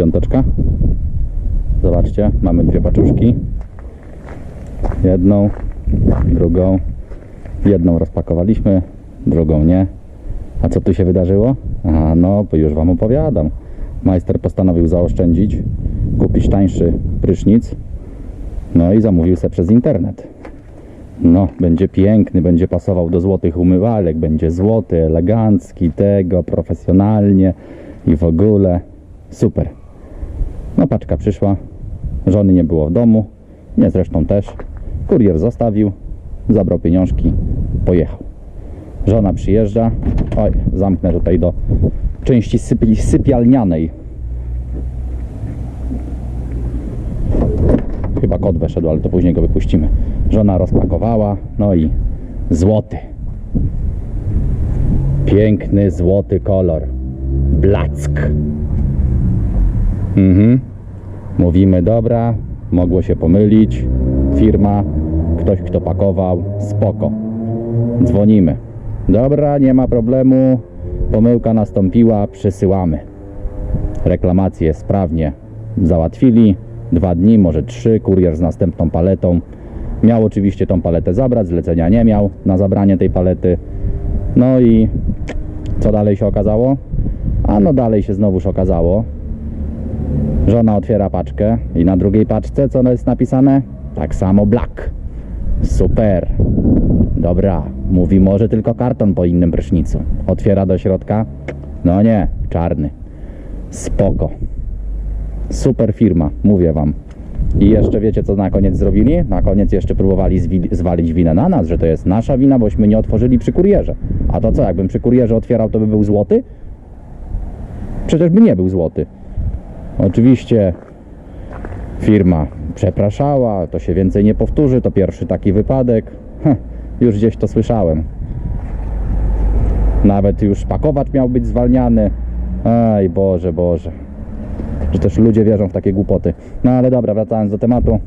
Piąteczka. Zobaczcie, mamy dwie paczuszki. Jedną, drugą. Jedną rozpakowaliśmy, drugą nie. A co tu się wydarzyło? A no, już Wam opowiadam. Majster postanowił zaoszczędzić, kupić tańszy prysznic. No i zamówił se przez internet. No, będzie piękny, będzie pasował do złotych umywalek, będzie złoty, elegancki, tego, profesjonalnie i w ogóle. Super. No, paczka przyszła, żony nie było w domu, mnie zresztą też. Kurier zostawił, zabrał pieniążki, pojechał. Żona przyjeżdża, oj, zamknę tutaj do części sypi, sypialnianej. Chyba kot weszedł, ale to później go wypuścimy. Żona rozpakowała, no i złoty. Piękny złoty kolor. Black. Mhm. Mówimy, dobra, mogło się pomylić. Firma, ktoś kto pakował, spoko. Dzwonimy. Dobra, nie ma problemu. Pomyłka nastąpiła, przesyłamy. Reklamację sprawnie załatwili. Dwa dni, może trzy. Kurier z następną paletą. Miał oczywiście tą paletę zabrać, zlecenia nie miał na zabranie tej palety. No i co dalej się okazało? A no dalej się znowuż okazało. Żona otwiera paczkę i na drugiej paczce co jest napisane? Tak samo black. Super. Dobra, mówi może tylko karton po innym prysznicu. Otwiera do środka. No nie, czarny. Spoko. Super firma, mówię wam. I jeszcze wiecie co na koniec zrobili? Na koniec jeszcze próbowali zwalić winę na nas, że to jest nasza wina, bośmy nie otworzyli przy kurierze. A to co, jakbym przy kurierze otwierał, to by był złoty? Przecież by nie był złoty. Oczywiście firma przepraszała, to się więcej nie powtórzy, to pierwszy taki wypadek. Heh, już gdzieś to słyszałem. Nawet już pakowacz miał być zwalniany. Aj Boże, Boże. Że też ludzie wierzą w takie głupoty. No ale dobra, wracając do tematu.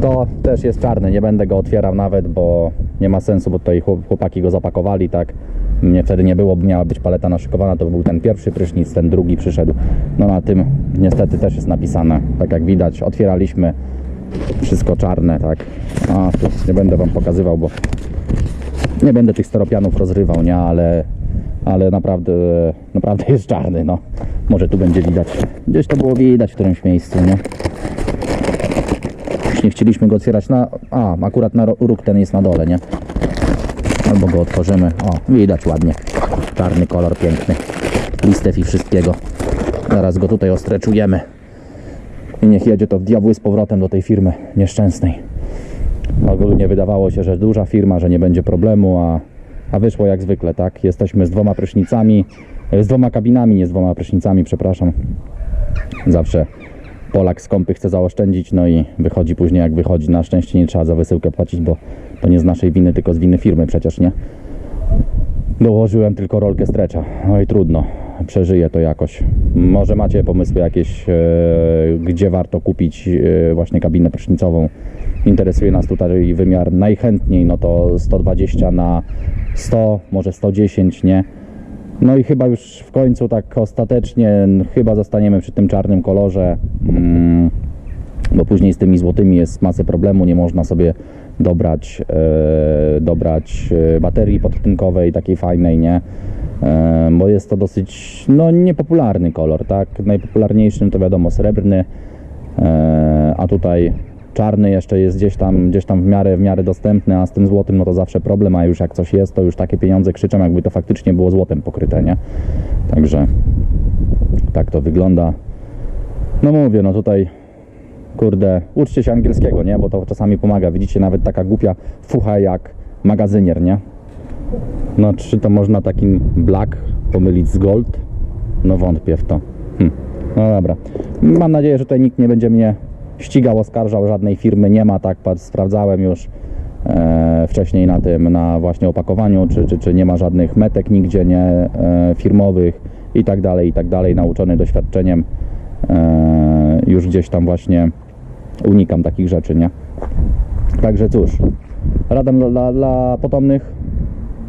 To też jest czarny, nie będę go otwierał nawet, bo nie ma sensu, bo tutaj chłop- chłopaki go zapakowali, tak. Mnie wtedy nie było, miała być paleta naszykowana, to był ten pierwszy prysznic, ten drugi przyszedł. No na tym niestety też jest napisane, tak jak widać, otwieraliśmy wszystko czarne, tak. A tu nie będę wam pokazywał, bo nie będę tych steropianów rozrywał, nie, ale, ale naprawdę, naprawdę jest czarny, no. Może tu będzie widać. Gdzieś to było widać w którymś miejscu, nie. Już nie chcieliśmy go otwierać na... A, akurat na róg ten jest na dole, nie? Albo go otworzymy. O, widać ładnie. Czarny kolor, piękny. Listew i wszystkiego. Zaraz go tutaj ostreczujemy. I niech jedzie to w diabły z powrotem do tej firmy nieszczęsnej. Ogólnie wydawało się, że duża firma, że nie będzie problemu, a, a wyszło jak zwykle, tak? Jesteśmy z dwoma prysznicami, z dwoma kabinami, nie z dwoma prysznicami, przepraszam. Zawsze Polak skąpy chce zaoszczędzić, no i wychodzi później jak wychodzi. Na szczęście nie trzeba za wysyłkę płacić, bo to nie z naszej winy, tylko z winy firmy przecież, nie? Dołożyłem tylko rolkę strecza. No i trudno, przeżyję to jakoś. Może macie pomysły jakieś, e, gdzie warto kupić e, właśnie kabinę prysznicową. Interesuje nas tutaj wymiar najchętniej, no to 120 na 100, może 110, nie? No i chyba już w końcu tak ostatecznie chyba zostaniemy przy tym czarnym kolorze, mm, bo później z tymi złotymi jest masę problemu, nie można sobie dobrać, e, dobrać e, baterii podtynkowej takiej fajnej, nie? E, bo jest to dosyć no, niepopularny kolor, tak? Najpopularniejszym to wiadomo srebrny, a tutaj czarny jeszcze jest gdzieś tam, gdzieś tam w miarę, w miarę dostępny, a z tym złotym no to zawsze problem, a już jak coś jest, to już takie pieniądze krzyczą, jakby to faktycznie było złotem pokryte, nie? Także tak to wygląda. No mówię, no tutaj kurde, uczcie się angielskiego, nie? Bo to czasami pomaga. Widzicie, nawet taka głupia fucha jak magazynier, nie? No, czy to można taki black pomylić z gold? No wątpię w to. Hm. No dobra. Mam nadzieję, że tutaj nikt nie będzie mnie ścigał, oskarżał żadnej firmy. Nie ma, tak, sprawdzałem już e, wcześniej na tym, na właśnie opakowaniu, czy, czy, czy nie ma żadnych metek nigdzie, nie, e, firmowych i tak dalej, i tak dalej. Nauczony doświadczeniem e, już gdzieś tam właśnie unikam takich rzeczy, nie? Także cóż, rada dla, dla potomnych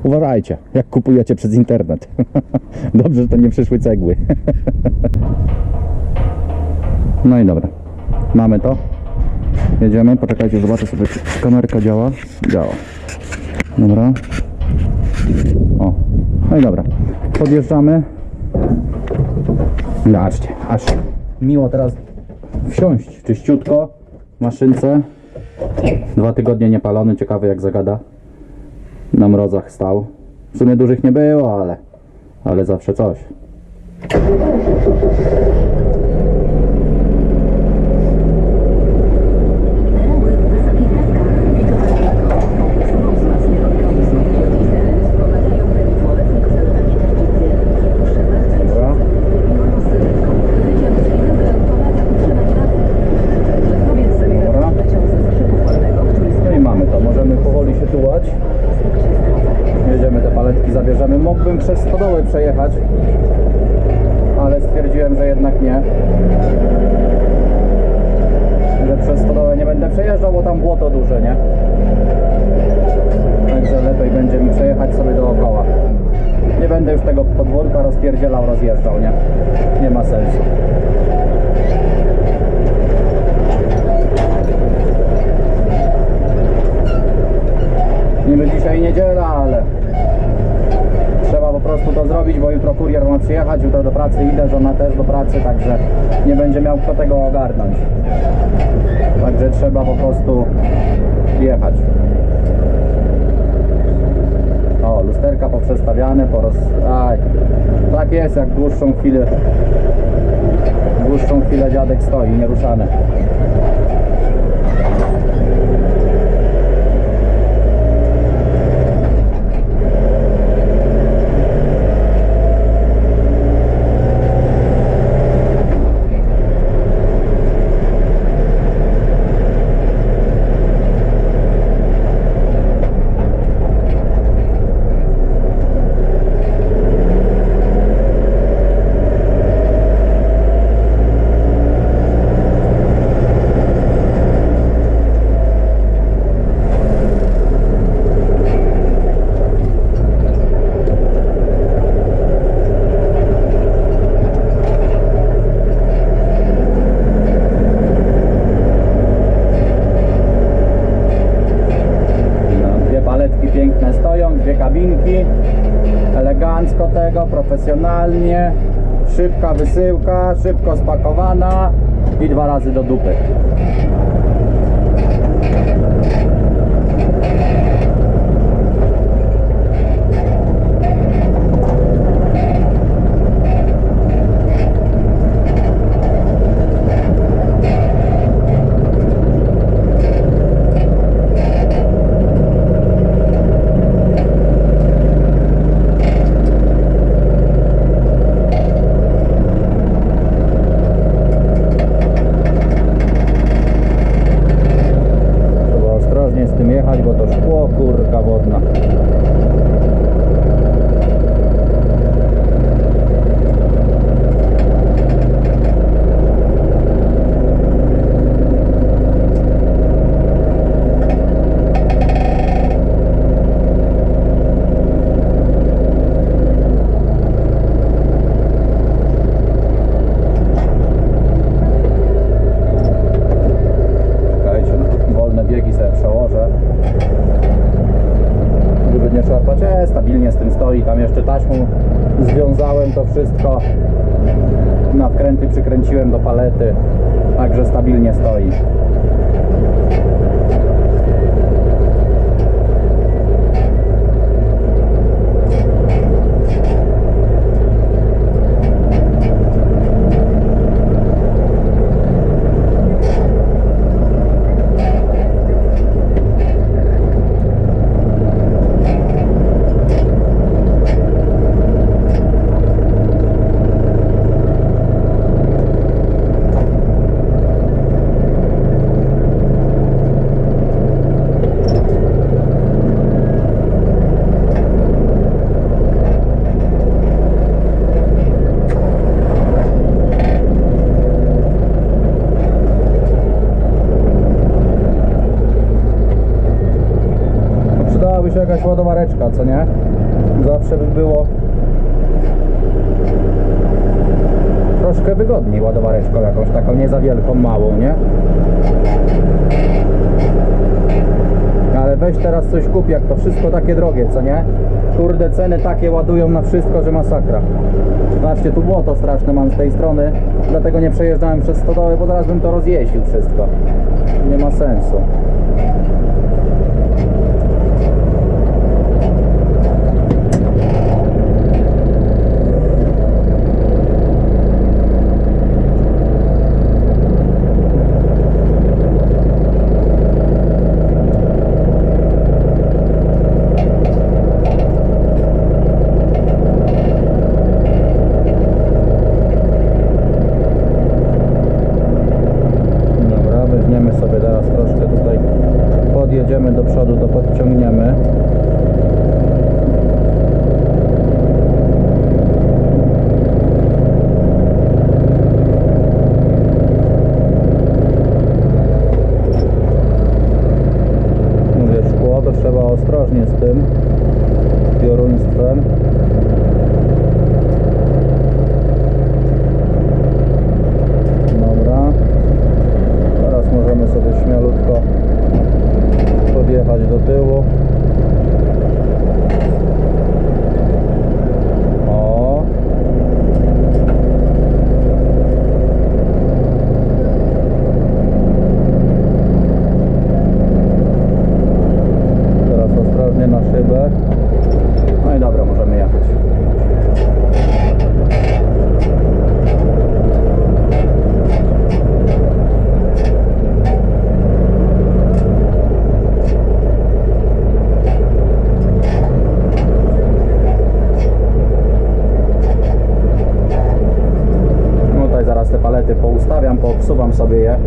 Uważajcie, jak kupujecie przez internet. Dobrze, że to nie przyszły cegły. no i dobra. Mamy to. Jedziemy. Poczekajcie, zobaczę sobie, czy kamerka działa. Działa. Dobra. O. No i dobra. Podjeżdżamy. Zobaczcie, aż miło teraz wsiąść czyściutko w maszynce. Dwa tygodnie niepalony, ciekawy jak zagada. Na mrozach stał. W sumie dużych nie było, ale, ale zawsze coś. Mógłbym przez stodoły przejechać, ale stwierdziłem, że jednak nie. Że przez stodołę nie będę przejeżdżał, bo tam błoto duże, nie? Także lepiej będzie mi przejechać sobie dookoła. Nie będę już tego podwórka rozpierdzielał, rozjeżdżał, nie? Nie ma sensu. Niby dzisiaj niedziela, prostu to zrobić, bo jutro kurier ma przyjechać, jutro do pracy idę, żona też do pracy, także nie będzie miał kto tego ogarnąć. Także trzeba po prostu jechać. O, lusterka poprzestawiane, poros... Aj, tak jest, jak dłuższą chwilę dłuższą chwilę dziadek stoi, nieruszany. No, dwie paletki piękne stoją, dwie kabinki. Elegancko tego, profesjonalnie. Szybka wysyłka, szybko spakowana i dwa razy do dupy. Trzeba ostrożnie z tym jechać, bo to szkło kurka wodna. Czekajcie, no, wolne biegi sobie przełożę. Żeby nie szarpać. E, stabilnie z tym stoi. Tam jeszcze taśmą wszystko. Na wkręty przykręciłem do palety. Także stabilnie stoi. Się jakaś ładowareczka, co nie? zawsze by było troszkę wygodniej ładowareczką jakąś taką nie za wielką, małą, nie? Ale weź teraz coś kup, jak to wszystko takie drogie, co nie? Kurde, ceny takie ładują na wszystko, że masakra. Zobaczcie, tu błoto straszne mam z tej strony, dlatego nie przejeżdżałem przez stodoły, bo zaraz bym to rozjeździł wszystko. Nie ma sensu. Poustawiam, poobsuwam sobie je.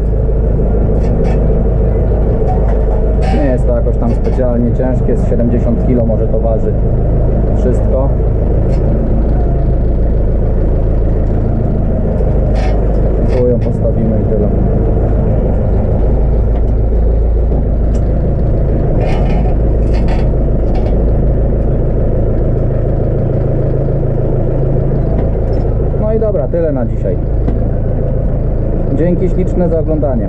Nie jest to jakoś tam specjalnie ciężkie, z 70 kg może to waży wszystko. Tu ją postawimy i tyle. No i dobra, tyle na dzisiaj. Dzięki śliczne za oglądanie.